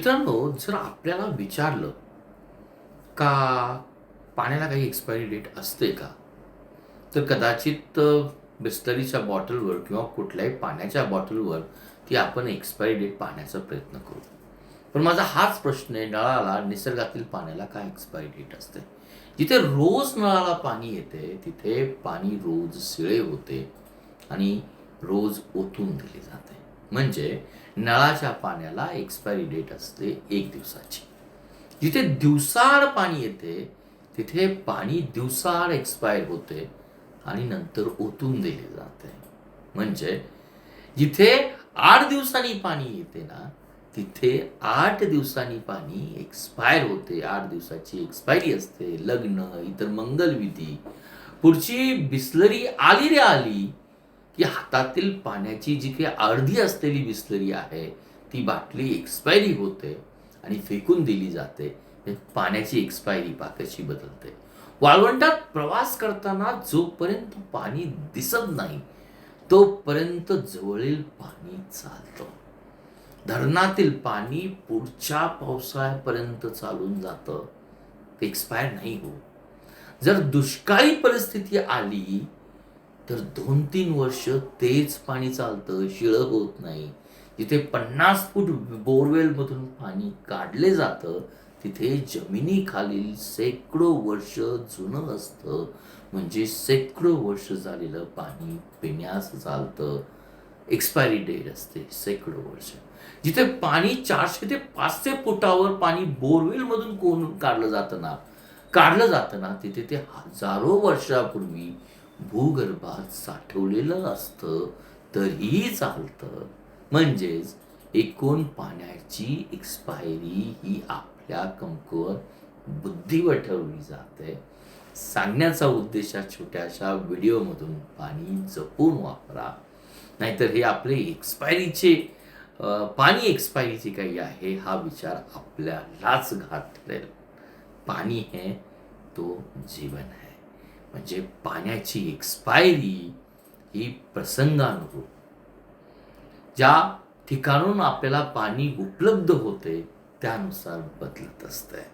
मित्रांनो जर आपल्याला विचारलं का पाण्याला काही एक्सपायरी डेट असते का तर कदाचित बिस्लरीच्या बॉटलवर किंवा कुठल्याही पाण्याच्या बॉटलवर ती आपण एक्सपायरी डेट पाहण्याचा प्रयत्न करू. पण माझा हाच प्रश्न आहे नळाला निसर्गातील पाण्याला काय एक्सपायरी डेट असते? जिथे रोज नळाला पाणी येते तिथे पाणी रोज शिळे होते आणि रोज ओतून दिले जाते. म्हणजे नळाच्या पाण्याला एक्सपायरी डेट असते एक दिवसाची. जिथे दिवसाआड पाणी येते तिथे पाणी दिवसाआड एक्सपायर होते आणि नंतर ओतून दिले जाते. म्हणजे जिथे आठ दिवसांनी पाणी येते ना तिथे आठ दिवसांनी पाणी एक्सपायर होते. आठ दिवसाची एक्सपायरी असते लग्न इतर मंगलविधी. पुढची बिस्लरी आली रे आली की हातातील पाण्याची जी काही अर्धी असलेली बिस्लरी आहे ती बाटली एक्सपायरी होते आणि फेकून दिली जाते. पाण्याची एक्सपायरी पा बदलते. वाळवंटात प्रवास करताना जोपर्यंत पाणी दिसत नाही तोपर्यंत जवळील पाणी चालतं. धरणातील पाणी पुढच्या पावसाळ्यापर्यंत चालून जातं. ते एक्सपायर नाही हो जर दुष्काळी परिस्थिती आली तर दोन तीन वर्ष तेच पाणी चालतं शिळं होत नाही. जिथे पन्नास फूट बोरवेलमधून पाणी काढले जातं तिथे जमिनीखालील शेकडो वर्ष जुनं असतं. म्हणजे शेकडो वर्ष झालेलं पाणी पिण्यास चालतं. एक्सपायरी डेट असते शेकडो वर्ष. जिथे पाणी चारशे ते पाचशे फुटावर पाणी बोरवेलमधून कोण काढलं जातं ना? काढलं जातं ना तिथे ते हजारो वर्षापूर्वी भूगर्भात साठवलेलं असतं तरीही चालतं. म्हणजेच एकूण पाण्याची एक्सपायरी ही आपल्या कमकुवत बुद्धीवर ठरवली जाते. सांगण्याचा उद्देश छोट्याशा व्हिडिओमधून पाणी जपून वापरा. नाहीतर हे आपले एक्सपायरीचे पाणी एक्सपायरीचे काही आहे हा विचार आपल्यालाच घात ठरेल पाणी हे तो जीवन आहे. म्हणजे पाण्याची एक्सपायरी ही प्रसंगानुरूप. ज्या ठिकाणून आपल्याला पाणी उपलब्ध होते त्यानुसार बदलत असतंय.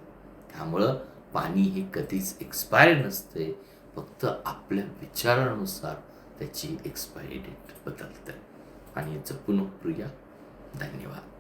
त्यामुळं पाणी हे कधीच एक्सपायर नसते फक्त आपल्या विचारानुसार त्याची एक्सपायरी डेट बदलते आणि जपून वापरूया धन्यवाद.